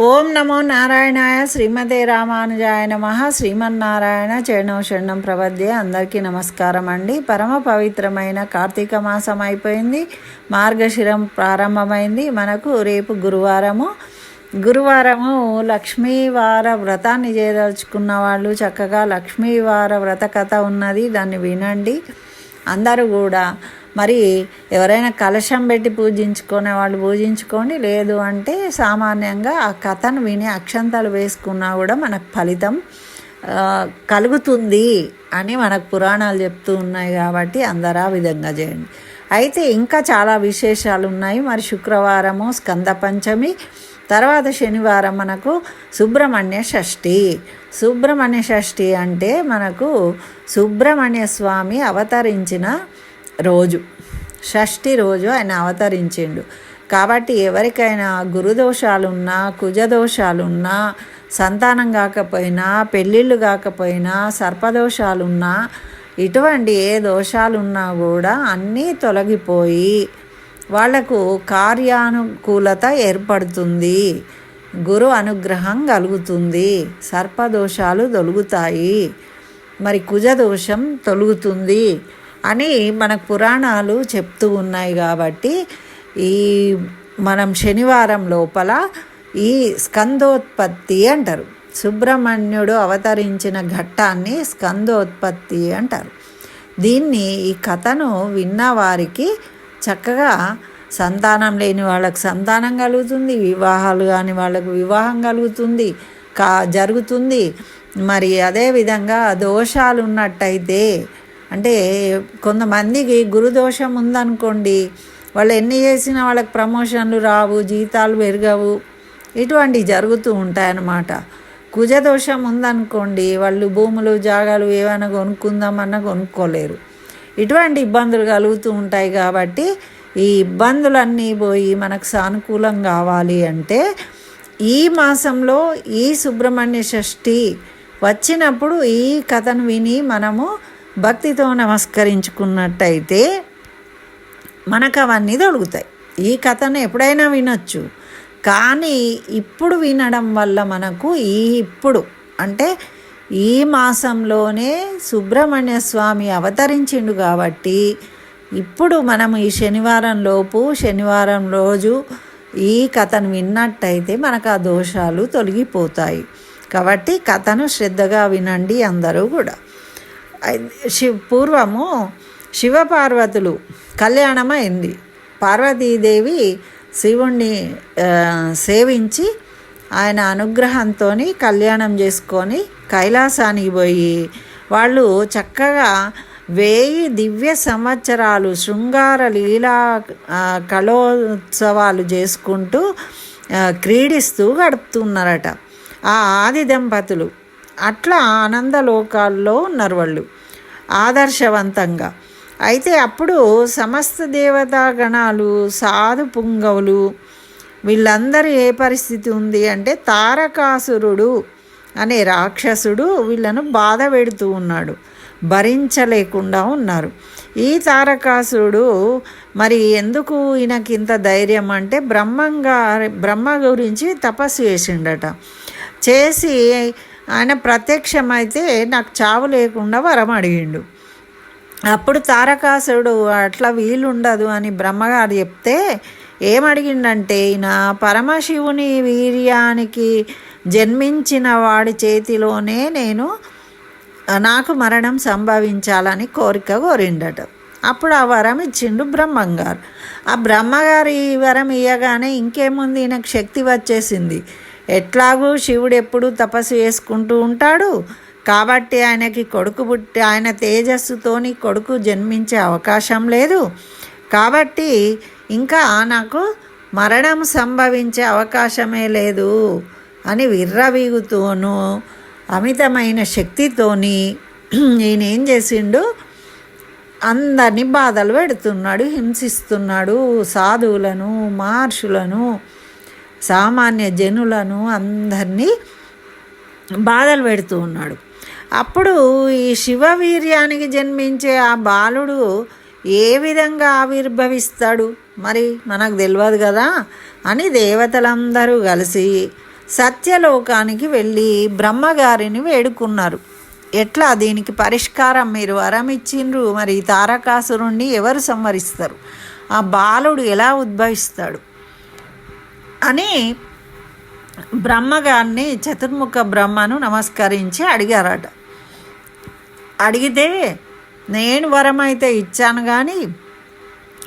ఓం నమో నారాయణాయ శ్రీమదే రామానుజాయ నమ. శ్రీమన్నారాయణ చరణం శరణం ప్రవద్య అందరికీ నమస్కారం అండి. పరమ పవిత్రమైన కార్తీక మాసం అయిపోయింది. మార్గశిరం ప్రారంభమైంది. మనకు రేపు గురువారము. గురువారము లక్ష్మీవార వ్రతాన్ని చేయదలుచుకున్న వాళ్ళు చక్కగా లక్ష్మీవార వ్రత కథ ఉన్నది. దాన్ని వినండి. అందరూ కూడా మరి ఎవరైనా కలశం పెట్టి పూజించుకునే వాళ్ళు పూజించుకోండి. లేదు అంటే సామాన్యంగా ఆ కథను విని అక్షంతాలు వేసుకున్నా కూడా మనకు ఫలితం కలుగుతుంది అని మనకు పురాణాలు చెప్తూ ఉన్నాయి కాబట్టి అందరూ ఆ విధంగా చేయండి. అయితే ఇంకా చాలా విశేషాలు ఉన్నాయి. మరి శుక్రవారము స్కంద పంచమి తర్వాత శనివారం మనకు సుబ్రహ్మణ్య షష్ఠి. సుబ్రహ్మణ్య షష్ఠి అంటే మనకు సుబ్రహ్మణ్య స్వామి అవతరించిన రోజు. షష్ఠి రోజు ఆయన అవతరించిండు. కాబట్టి ఎవరికైనా గురుదోషాలున్నా కుజదోషాలున్నా సంతానం కాకపోయినా పెళ్ళిళ్ళు కాకపోయినా సర్పదోషాలున్నా ఇటువంటి ఏ దోషాలున్నా కూడా అన్నీ తొలగిపోయి వాళ్ళకు కార్యానుకూలత ఏర్పడుతుంది. గురు అనుగ్రహం కలుగుతుంది. సర్పదోషాలు తొలుగుతాయి. మరి కుజదోషం తొలుగుతుంది. అని మనకు పురాణాలు చెప్తూ ఉన్నాయి కాబట్టి ఈ మనం శనివారం లోపల ఈ స్కందోత్పత్తి అంటారు. సుబ్రహ్మణ్యుడు అవతరించిన ఘట్టాన్ని స్కందోత్పత్తి అంటారు. దీన్ని ఈ కథను విన్న వారికి చక్కగా సంతానం లేని వాళ్ళకి సంతానం కలుగుతుంది వివాహాలు కాని వాళ్ళకు వివాహం కలుగుతుంది కా జరుగుతుంది. మరి అదేవిధంగా దోషాలు ఉన్నట్టయితే అంటే కొంతమందికి గురుదోషం ఉందనుకోండి వాళ్ళు ఎన్ని చేసినా వాళ్ళకి ప్రమోషన్లు రావు జీతాలు పెరగవు. ఇటువంటివి జరుగుతూ ఉంటాయన్నమాట. కుజదోషం ఉందనుకోండి వాళ్ళు భూములు జాగాలు ఏమైనా కొనుక్కుందామన్నా కొనుక్కోలేరు. ఇటువంటి ఇబ్బందులు కలుగుతూ ఉంటాయి కాబట్టి ఈ ఇబ్బందులన్నీ పోయి మనకు సానుకూలం కావాలి అంటే ఈ మాసంలో ఈ సుబ్రహ్మణ్య షష్ఠి వచ్చినప్పుడు ఈ కథను విని మనము భక్తితో నమస్కరించుకున్నట్టయితే మనకు అవన్నీ దొరుకుతాయి ఈ కథను ఎప్పుడైనా వినొచ్చు. కానీ ఇప్పుడు వినడం వల్ల మనకు ఈ ఇప్పుడు అంటే ఈ మాసంలోనే సుబ్రహ్మణ్య స్వామి అవతరించిండు కాబట్టి ఇప్పుడు మనం ఈ శనివారం లోపు శనివారం రోజు ఈ కథను విన్నట్టయితే మనకు ఆ దోషాలు తొలగిపోతాయి. కాబట్టి కథను శ్రద్ధగా వినండి అందరూ కూడా. శివ పూర్వము శివపార్వతులు కళ్యాణమైంది. పార్వతీదేవి శివుణ్ణి సేవించి ఆయన అనుగ్రహంతో కళ్యాణం చేసుకొని కైలాసానికి పోయి వాళ్ళు చక్కగా వేయి దివ్య సంవత్సరాలు శృంగార లీలా కళోత్సవాలు చేసుకుంటూ క్రీడిస్తూ గడుపుతున్నారట. ఆ ఆది దంపతులు అట్లా ఆనందలోకాల్లో ఉన్నారు వాళ్ళు ఆదర్శవంతంగా. అయితే అప్పుడు సమస్త దేవతాగణాలు సాధు పుంగవులు వీళ్ళందరూ ఏ పరిస్థితి ఉంది అంటే తారకాసురుడు అనే రాక్షసుడు వీళ్ళను బాధ పెడుతూ ఉన్నాడు. భరించలేకుండా ఉన్నారు. ఈ తారకాసురుడు మరి ఎందుకు ఈయనకింత ధైర్యం అంటే బ్రహ్మంగా బ్రహ్మ గురించి తపస్సు చేసిండట. చేసి ఆయన ప్రత్యక్షమైతే నాకు చావు లేకుండా వరం అడిగిండు. అప్పుడు తారకాసుడు అట్లా వీలుండదు అని బ్రహ్మగారు చెప్తే ఏమడిగిండంటే ఈయన పరమశివుని వీర్యానికి జన్మించిన వాడి చేతిలోనే నేను నాకు మరణం సంభవించాలని కోరిక కోరిండట. అప్పుడు ఆ వరం ఇచ్చిండు బ్రహ్మంగారు. ఆ బ్రహ్మగారు ఈ వరం ఇయ్యగానే ఇంకేముంది? ఈయనకు శక్తి వచ్చేసింది. ఎట్లాగూ శివుడు ఎప్పుడు తపస్సు చేసుకుంటూ ఉంటాడు. కాబట్టి ఆయనకి కొడుకు పుట్టి ఆయన తేజస్సుతోని కొడుకు జన్మించే అవకాశం లేదు. కాబట్టి ఇంకా నాకు మరణం సంభవించే అవకాశమే లేదు అని విర్రవీగుతూను అమితమైన శక్తితోని నేనేం చేసిండు? అందరినీ బాధలు పెడుతున్నాడు హింసిస్తున్నాడు. సాధువులను మహర్షులను సామాన్య జనులను అందరినీ బాధలు పెడుతూ ఉన్నాడు. అప్పుడు ఈ శివవీర్యానికి జన్మించే ఆ బాలుడు ఏ విధంగా ఆవిర్భవిస్తాడు? మరి మనకు తెలియదు కదా? అని దేవతలందరూ కలిసి సత్యలోకానికి వెళ్ళి బ్రహ్మగారిని వేడుకున్నారు. ఎట్లా? దీనికి పరిష్కారం మీరు వరం ఇచ్చిండ్రు. మరి తారకాసురుణ్ణి ఎవరు సంవరిస్తారు? ఆ బాలుడు ఎలా ఉద్భవిస్తాడు? అని బ్రహ్మగారిని చతుర్ముఖ బ్రహ్మను నమస్కరించి అడిగారట. అడిగితే నేను వరం అయితే ఇచ్చాను కానీ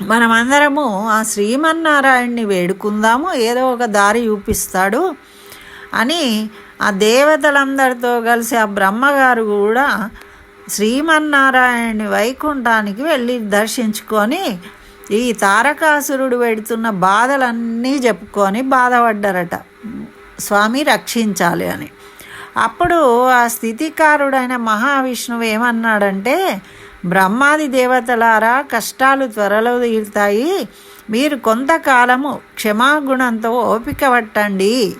మనమందరము ఆ శ్రీమన్నారాయణ్ణి వేడుకుందాము ఏదో ఒక దారి చూపిస్తాడు అని ఆ దేవతలందరితో కలిసి ఆ బ్రహ్మగారు కూడా శ్రీమన్నారాయణ్ణి వైకుంఠానికి వెళ్ళి దర్శించుకొని ఈ తారకాసురుడు పెడుతున్న బాధలన్నీ చెప్పుకొని బాధపడ్డారట. స్వామి రక్షించాలి అని. అప్పుడు ఆ స్థితికారుడైన మహావిష్ణువు ఏమన్నాడంటే బ్రహ్మాది దేవతలారా కష్టాలు త్వరలో తీరుతాయి. మీరు కొంతకాలము క్షమాగుణంతో ఓపిక పట్టండి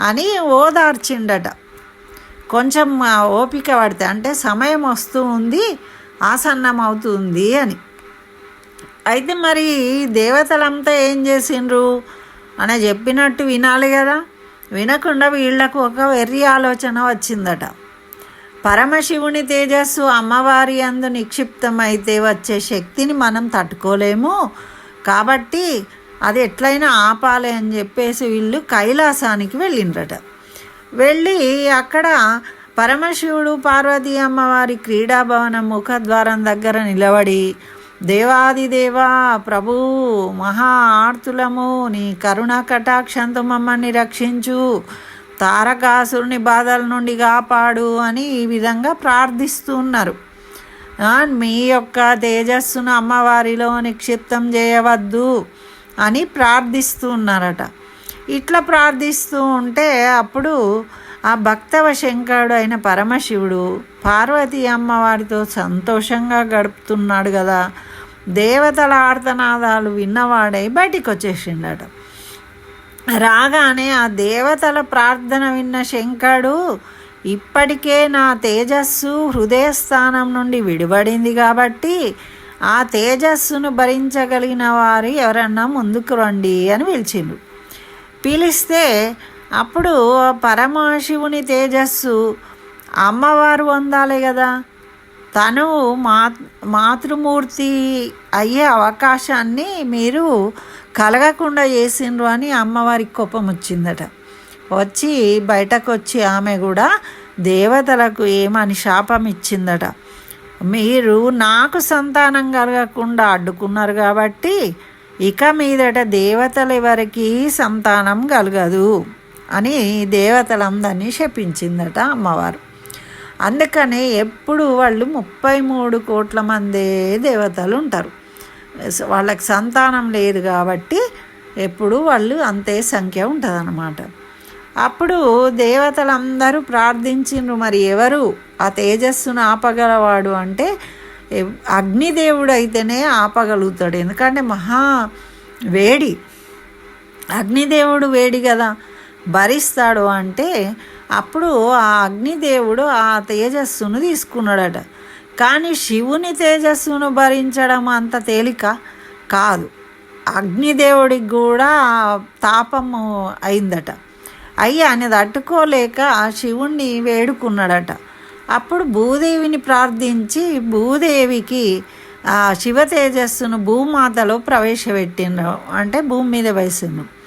అని ఓదార్చిండట. కొంచెం ఓపిక పడితే అంటే సమయం వస్తూ ఉంది ఆసన్నమవుతుంది అని. అయితే మరి దేవతలంతా ఏం చేసిండ్రు? అని చెప్పినట్టు వినాలి కదా. వినకుండా వీళ్ళకు ఒక వెర్రి ఆలోచన వచ్చిందట. పరమశివుని తేజస్సు అమ్మవారి అందు నిక్షిప్తమైతే వచ్చే శక్తిని మనం తట్టుకోలేము. కాబట్టి అది ఎట్లయినా ఆపాలి అని చెప్పేసి వీళ్ళు కైలాసానికి వెళ్ళిండ్రట. వెళ్ళి అక్కడ పరమశివుడు పార్వతీ అమ్మవారి క్రీడాభవనం ముఖద్వారం దగ్గర నిలబడి దేవాదిదేవా ప్రభు మహా ఆర్తులము నీ కరుణ కటాక్షంతో మమ్మల్ని రక్షించు. తారకాసురుని బాధల నుండి కాపాడు అని ఈ విధంగా ప్రార్థిస్తున్నారు. మీ యొక్క తేజస్సును అమ్మవారిలో నిక్షిప్తం చేయవద్దు అని ప్రార్థిస్తున్నారట. ఇట్లా ప్రార్థిస్తూ ఉంటే అప్పుడు ఆ భక్తవ శంకరుడు అయిన పరమశివుడు పార్వతీ అమ్మవారితో సంతోషంగా గడుపుతున్నాడు కదా. దేవతల ఆర్తనాదాలు విన్నవాడై బయటికి వచ్చేసిండట రాగానే ఆ దేవతల ప్రార్థన విన్న శంకరుడు ఇప్పటికే నా తేజస్సు హృదయస్థానం నుండి విడిపడింది కాబట్టి ఆ తేజస్సును భరించగలిగిన వారు ఎవరన్నా ముందుకు రండి అని పిలిచిండు. పిలిస్తే అప్పుడు పరమశివుని తేజస్సు అమ్మవారు పొందాలి కదా. తను మా మాతృమూర్తి అయ్యే అవకాశాన్ని మీరు కలగకుండా చేసిండ్రు అని అమ్మవారికి కోపం వచ్చిందట. వచ్చి బయటకు వచ్చి ఆమె కూడా దేవతలకు ఏమని శాపం ఇచ్చిందట. మీరు నాకు సంతానం కలగకుండా అడ్డుకున్నారు కాబట్టి ఇక మీదట దేవతల ఎవరికి సంతానం కలగదు అని దేవతలందరినీ శపించిందట అమ్మవారు. అందుకనే ఎప్పుడు వాళ్ళు ముప్పై మూడు కోట్ల మందే దేవతలు ఉంటారు. వాళ్ళకి సంతానం లేదు కాబట్టి ఎప్పుడు వాళ్ళు అంతే సంఖ్య ఉంటుందన్నమాట. అప్పుడు దేవతలందరూ ప్రార్థించిండ్రు మరి ఎవరు? ఆ తేజస్సును ఆపగలవాడు అంటే అగ్నిదేవుడు అయితేనే ఆపగలుగుతాడు. ఎందుకంటే మహా వేడి. అగ్నిదేవుడు వేడి కదా. భరిస్తాడు అంటే అప్పుడు ఆ అగ్నిదేవుడు ఆ తేజస్సును తీసుకున్నాడట. కానీ శివుని తేజస్సును భరించడం అంత తేలిక కాదు. అగ్నిదేవుడికి కూడా తాపము అయిందట. అయ్యి ఆయన తట్టుకోలేక ఆ శివుణ్ణి వేడుకున్నాడట. అప్పుడు భూదేవిని ప్రార్థించి భూదేవికి ఆ శివ తేజస్సును భూమాతలో ప్రవేశపెట్టిండ్రు. అంటే భూమి మీద వేసిండ్రు.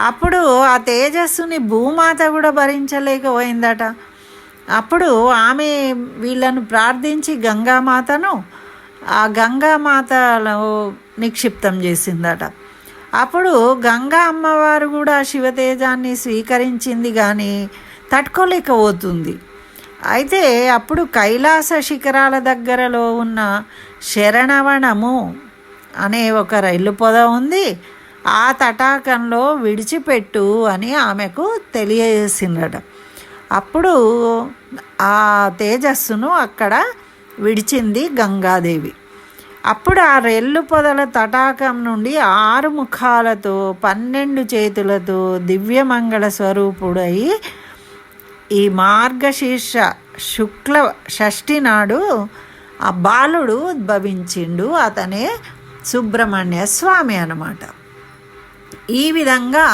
అప్పుడు ఆ తేజస్సుని భూమాత కూడా భరించలేకపోయిందట. అప్పుడు ఆమె వీళ్ళను ప్రార్థించి గంగామాతను ఆ గంగామాతలో నిక్షిప్తం చేసిందట. అప్పుడు గంగా అమ్మవారు కూడా శివతేజాన్ని స్వీకరించింది కానీ తట్టుకోలేకపోతుంది. అయితే అప్పుడు కైలాస శిఖరాల దగ్గరలో ఉన్న శరణవణము అనే ఒక రైలు పొద ఉంది. ఆ తటాకంలో విడిచిపెట్టు అని ఆమెకు తెలియజేసిందట. అప్పుడు ఆ తేజస్సును అక్కడ విడిచింది గంగాదేవి. అప్పుడు ఆ రెల్లు పొదల తటాకం నుండి ఆరు ముఖాలతో పన్నెండు చేతులతో దివ్యమంగళ స్వరూపుడై ఈ మార్గశీర్ష శుక్ల షష్ఠి నాడు ఆ బాలుడు ఉద్భవించిండు. అతనే సుబ్రహ్మణ్య స్వామి అనమాట ఈ విధంగా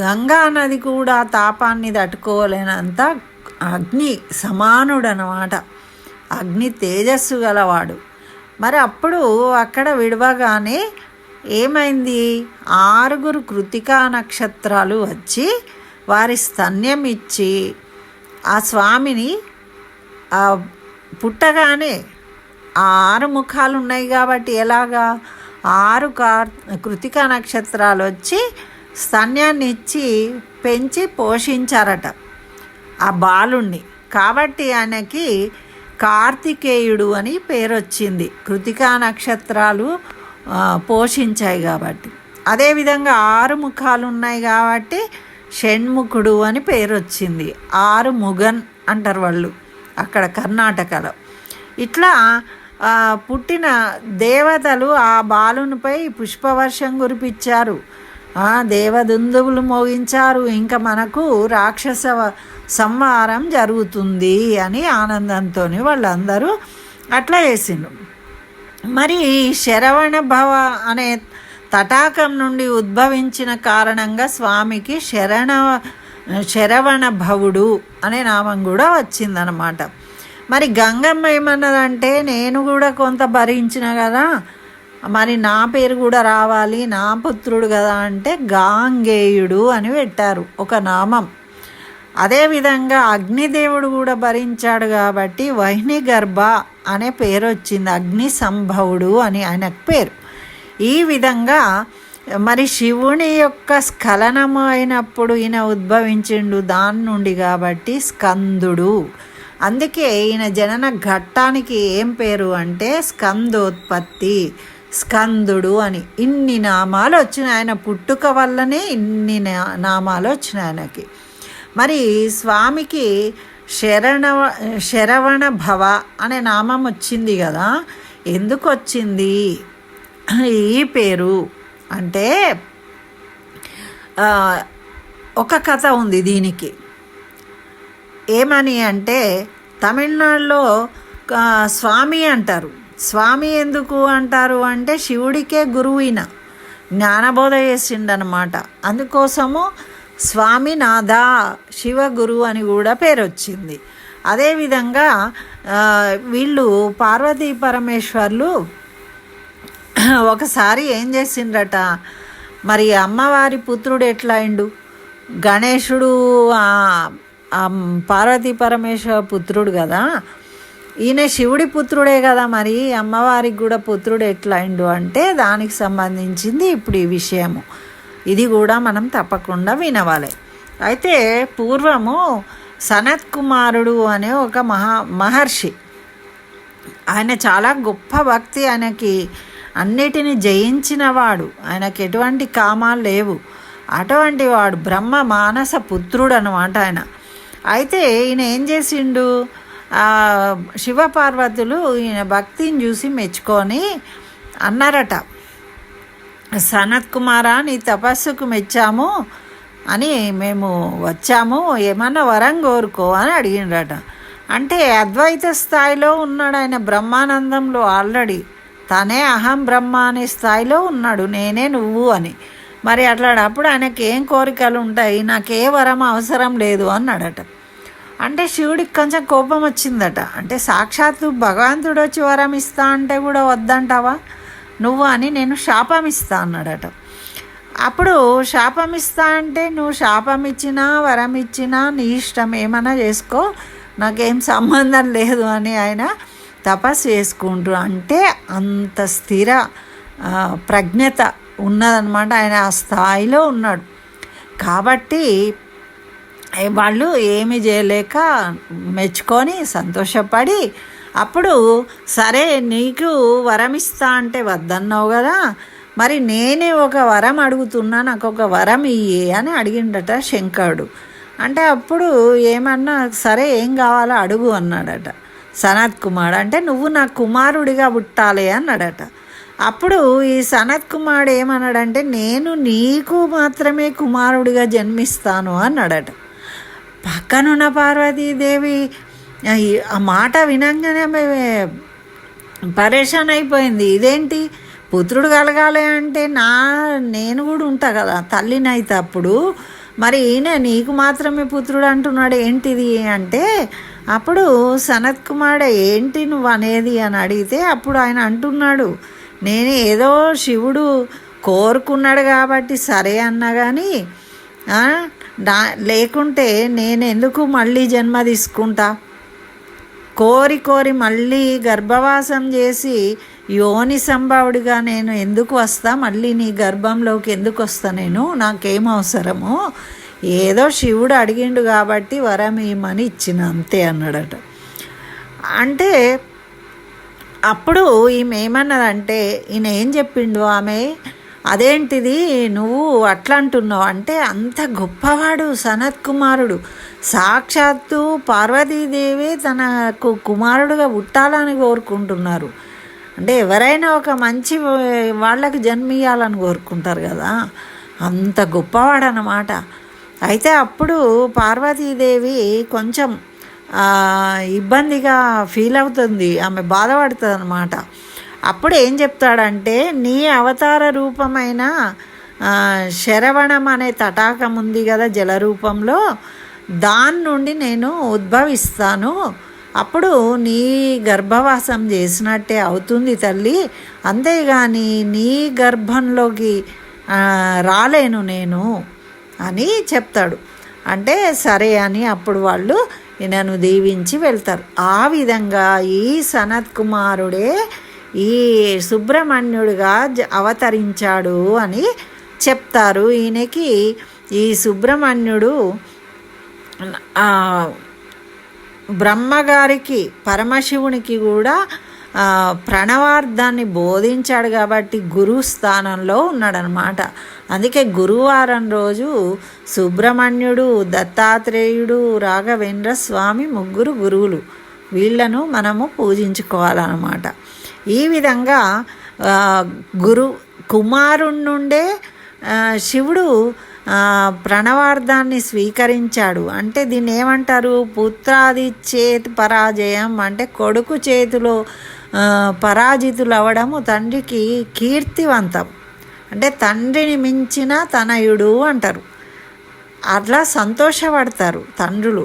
గంగా నది కూడా తాపాన్ని తట్టుకోలేనంత అగ్ని సమానుడు అనమాట అగ్ని తేజస్సు గలవాడు. మరి అప్పుడు అక్కడ విడవగానే ఏమైంది? ఆరుగురు కృతికా నక్షత్రాలు వచ్చి వారి స్తన్యం ఇచ్చి ఆ స్వామిని పుట్టగానే ఆ ఆరు ముఖాలు ఉన్నాయి కాబట్టి ఎలాగా? ఆరు కార్ కృతికా నక్షత్రాలు వచ్చి స్తన్యాన్ని ఇచ్చి పెంచి పోషించారట. ఆ బాలుణ్ణి. కాబట్టి ఆయనకి కార్తికేయుడు అని పేరు వచ్చింది కృతికా నక్షత్రాలు పోషించాయి కాబట్టి. అదేవిధంగా ఆరు ముఖాలు ఉన్నాయి కాబట్టి షణ్ముఖుడు అని పేరు వచ్చింది ఆరు ముగన్ అంటారు వాళ్ళు అక్కడ కర్ణాటకలో. ఇట్లా పుట్టిన దేవతలు ఆ బాలునిపై పుష్పవర్షం కురిపించారు. ఆ, దేవదుందువులు మోగించారు. ఇంకా మనకు రాక్షస సంహారం జరుగుతుంది అని ఆనందంతో వాళ్ళందరూ అట్లా చేసిండ్రు. మరి ఈ శరవణ భవ అనే తటాకం నుండి ఉద్భవించిన కారణంగా స్వామికి శరణ శరవణ భవుడు అనే నామం కూడా వచ్చిందనమాట. మరి గంగమ్మ ఏమన్నదంటే నేను కూడా కొంత భరించిన కదా మరి నా పేరు కూడా రావాలి నా పుత్రుడు కదా అంటే గాంగేయుడు అని పెట్టారు ఒక నామం. అదేవిధంగా అగ్నిదేవుడు కూడా భరించాడు కాబట్టి వహిని గర్భ అనే పేరు వచ్చింది అగ్ని సంభవుడు అని ఆయనకు పేరు. ఈ విధంగా మరి శివుని యొక్క స్ఖలనము అయినప్పుడు ఈయన ఉద్భవించిండు దాని నుండి కాబట్టి స్కందుడు. అందుకే ఈయన జనన ఘట్టానికి ఏం పేరు అంటే స్కందోత్పత్తి స్కందుడు అని. ఇన్ని నామాలు వచ్చినాయి ఆయన పుట్టుక వల్లనే ఇన్ని నా- నామాలు వచ్చినాయి ఆయనకి. మరి స్వామికి శరణ శరవణ భవ అనే నామం వచ్చింది కదా ఎందుకు వచ్చింది? ఈ పేరు అంటే ఒక కథ ఉంది దీనికి. ఏమని అంటే తమిళనాడులో స్వామి అంటారు. స్వామి ఎందుకు అంటారు అంటే శివుడికే గురువుయిన జ్ఞానబోధ చేసిండనమాట అందుకోసము స్వామి నాథ శివ గురువు అని కూడా పేరు వచ్చింది అదేవిధంగా వీళ్ళు పార్వతీ పరమేశ్వర్లు ఒకసారి ఏం చేసిండ్రట మరి అమ్మవారి పుత్రుడు ఎట్లా అయిండు? గణేశుడు పార్వతీ పరమేశ్వర పుత్రుడు కదా. ఈయన శివుడి పుత్రుడే కదా మరి. అమ్మవారికి కూడా పుత్రుడు ఎట్లయిండు అంటే దానికి సంబంధించింది ఇప్పుడు ఈ విషయము. ఇది కూడా మనం తప్పకుండా వినవాలి. అయితే పూర్వము సనత్ కుమారుడు అనే ఒక మహా మహర్షి. ఆయన చాలా గొప్ప భక్తి ఆయనకి. అన్నిటిని జయించినవాడు. ఆయనకి ఎటువంటి కామాలు లేవు. అటువంటి వాడు బ్రహ్మ మానస పుత్రుడు అనమాట ఆయన. అయితే ఈయన ఏం చేసిండు? శివపార్వతులు ఈయన భక్తిని చూసి మెచ్చుకొని అన్నారట సనత్ కుమారా నీ తపస్సుకు మెచ్చాము అని మేము వచ్చాము ఏమన్నా వరం కోరుకో అని అడిగిండట అంటే అద్వైత స్థాయిలో ఉన్నాడు ఆయన బ్రహ్మానందంలో ఆల్రెడీ. తనే అహం బ్రహ్మ అనే స్థాయిలో ఉన్నాడు నేనే నువ్వు అని. మరి అట్లాడప్పుడు ఆయనకి ఏం కోరికలు ఉంటాయి? నాకు ఏ వరం అవసరం లేదు అన్నాడట. అంటే శివుడికి కొంచెం కోపం వచ్చిందట. అంటే సాక్షాత్తు భగవంతుడు వచ్చి వరం ఇస్తా అంటే కూడా వద్దంటావా? నువ్వు అని నేను శాపం ఇస్తా అన్నాడట. అప్పుడు శాపం ఇస్తా అంటే నువ్వు శాపం ఇచ్చినా వరం ఇచ్చినా నీ ఇష్టం ఏమైనా చేసుకో. నాకేం సంబంధం లేదు అని ఆయన తపస్సు చేసుకుంటూ అంటే అంత స్థిర ప్రజ్ఞత ఉన్నదనమాట. ఆయన ఆ స్థాయిలో ఉన్నాడు. కాబట్టి వాళ్ళు ఏమి చేయలేక మెచ్చుకొని సంతోషపడి అప్పుడు సరే నీకు వరం ఇస్తా అంటే వద్దన్నావు కదా మరి నేనే ఒక వరం అడుగుతున్నా నాకు ఒక వరం ఇయ్యి అని అడిగిండట శంకరుడు. అంటే అప్పుడు ఏమన్నా సరే ఏం కావాలో అడుగు అన్నాడట సనత్ కుమార్ అంటే నువ్వు నా కుమారుడిగా పుట్టాలి అన్నాడట. అప్పుడు ఈ సనత్ కుమారుడు ఏమన్నాడంటే నేను నీకు మాత్రమే కుమారుడిగా జన్మిస్తాను అన్నాడట. పక్కనున్న పార్వతీదేవి ఆ, మాట వినంగానే పరేషాన్ అయిపోయింది. ఇదేంటి? పుత్రుడు కలగాలి అంటే నా నేను కూడా ఉంటా కదా తల్లినైతే అప్పుడు. మరి ఈయన నీకు మాత్రమే పుత్రుడు అంటున్నాడు. ఏంటిది? అంటే అప్పుడు సనత్ కుమార్ ఏంటి నువ్వు అనేది అని అడిగితే అప్పుడు ఆయన అంటున్నాడు నేను ఏదో శివుడు కోరుకున్నాడు కాబట్టి సరే అన్నా కానీ నా లేకుంటే నేను ఎందుకు మళ్ళీ జన్మ తీసుకుంటా? కోరి కోరి మళ్ళీ గర్భవాసం చేసి యోని సంభావుడిగా నేను ఎందుకు వస్తా? మళ్ళీ నీ గర్భంలోకి ఎందుకు వస్తా నేను? నాకేం అవసరము? ఏదో శివుడు అడిగిండు కాబట్టి వరం ఏమని ఇచ్చిన అంతే అన్నాడట. అంటే అప్పుడు ఈమె ఏమన్నదంటే ఈయన ఏం చెప్పిండు ఆమె? అదేంటిది నువ్వు అట్లా అంటున్నావు అంటే అంత గొప్పవాడు సనత్ కుమారుడు. సాక్షాత్తు పార్వతీదేవి తనకు కుమారుడుగా పుట్టాలని కోరుకుంటున్నారు. అంటే ఎవరైనా ఒక మంచి వాళ్ళకి జన్మియాలని కోరుకుంటారు కదా. అంత గొప్పవాడు అన్నమాట అయితే అప్పుడు పార్వతీదేవి కొంచెం ఇబ్బందిగా ఫీల్ అవుతుంది. ఆమె బాధపడుతుంది అనమాట అప్పుడు ఏం చెప్తాడంటే నీ అవతార రూపమైన శరవణం అనే తటాకం ఉంది కదా జల రూపంలో దాని నుండి నేను ఉద్భవిస్తాను. అప్పుడు నీ గర్భవాసం చేసినట్టే అవుతుంది తల్లి. అంతేగాని నీ గర్భంలోకి రాలేను నేను అని చెప్తాడు. అంటే సరే అని అప్పుడు వాళ్ళు ఈయనను దీవించి వెళ్తారు. ఆ విధంగా ఈ సనత్ కుమారుడే ఈ సుబ్రహ్మణ్యుడిగా అవతరించాడు అని చెప్తారు. ఈయనకి ఈ సుబ్రహ్మణ్యుడు బ్రహ్మగారికి పరమశివునికి కూడా ప్రణవార్థాన్ని బోధించాడు కాబట్టి గురు స్థానంలో ఉన్నాడనమాట అందుకే గురువారం రోజు సుబ్రహ్మణ్యుడు దత్తాత్రేయుడు రాఘవేంద్ర స్వామి ముగ్గురు గురువులు వీళ్ళను మనము పూజించుకోవాలన్నమాట. ఈ విధంగా గురు కుమారుడి నుండే శివుడు ప్రణవార్థాన్ని స్వీకరించాడు. అంటే దీన్ని ఏమంటారు? పుత్రాది చేతి పరాజయం అంటే కొడుకు చేతిలో పరాజితులు అవడము తండ్రికి కీర్తివంతం. అంటే తండ్రిని మించిన తనయుడు అంటారు. అట్లా సంతోషపడతారు తండ్రులు.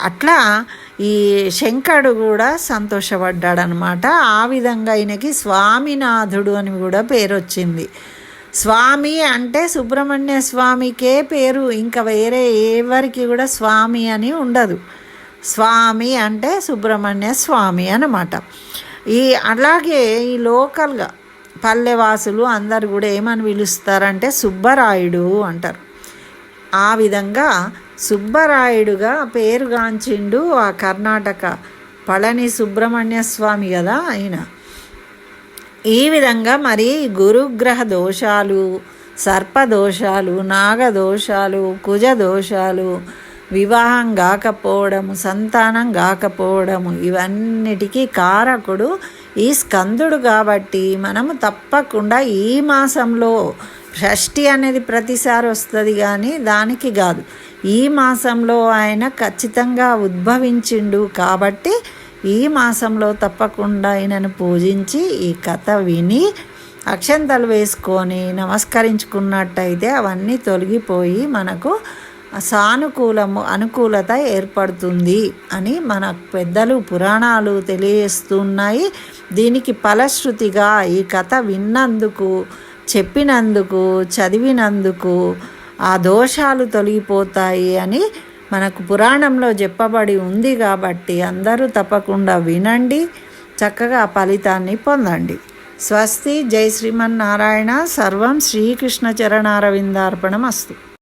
అట్లా ఈ శంకరుడు కూడా సంతోషపడ్డాడనమాట. ఆ విధంగా ఆయనకి స్వామినాథుడు అని కూడా పేరు వచ్చింది స్వామి అంటే సుబ్రహ్మణ్య స్వామికే పేరు. ఇంకా వేరే ఎవరికి కూడా స్వామి అని ఉండదు. స్వామి అంటే సుబ్రహ్మణ్య స్వామి అన్నమాట. ఈ అలాగే ఈ లోకల్గా పల్లెవాసులు అందరు కూడా ఏమని పిలుస్తారంటే సుబ్బరాయుడు అంటారు. ఆ విధంగా సుబ్బరాయుడుగా పేరుగాంచిండు ఆ కర్ణాటక పళని సుబ్రహ్మణ్య స్వామి కదా ఆయన. ఈ విధంగా మరి గురుగ్రహ దోషాలు సర్పదోషాలు నాగదోషాలు కుజ దోషాలు వివాహం కాకపోవడము సంతానం కాకపోవడము ఇవన్నిటికీ కారకుడు ఈ స్కందుడు కాబట్టి మనము తప్పకుండా ఈ మాసంలో షష్ఠి అనేది ప్రతిసారి వస్తుంది కానీ దానికి కాదు. ఈ మాసంలో ఆయన ఖచ్చితంగా ఉద్భవించిండు కాబట్టి ఈ మాసంలో తప్పకుండా ఆయనను పూజించి ఈ కథ విని అక్షంతలు వేసుకొని నమస్కరించుకున్నట్టయితే అవన్నీ తొలగిపోయి మనకు సానుకూలము అనుకూలత ఏర్పడుతుంది అని మన పెద్దలు పురాణాలు తెలియజేస్తున్నాయి. దీనికి ఫలశ్రుతిగా ఈ కథ విన్నందుకు చెప్పినందుకు చదివినందుకు ఆ దోషాలు తొలగిపోతాయి అని మనకు పురాణంలో చెప్పబడి ఉంది కాబట్టి అందరూ తప్పకుండా వినండి చక్కగా ఫలితాన్ని పొందండి. స్వస్తి జై శ్రీమన్నారాయణ సర్వం శ్రీకృష్ణ చరణారవిందార్పణం అస్తు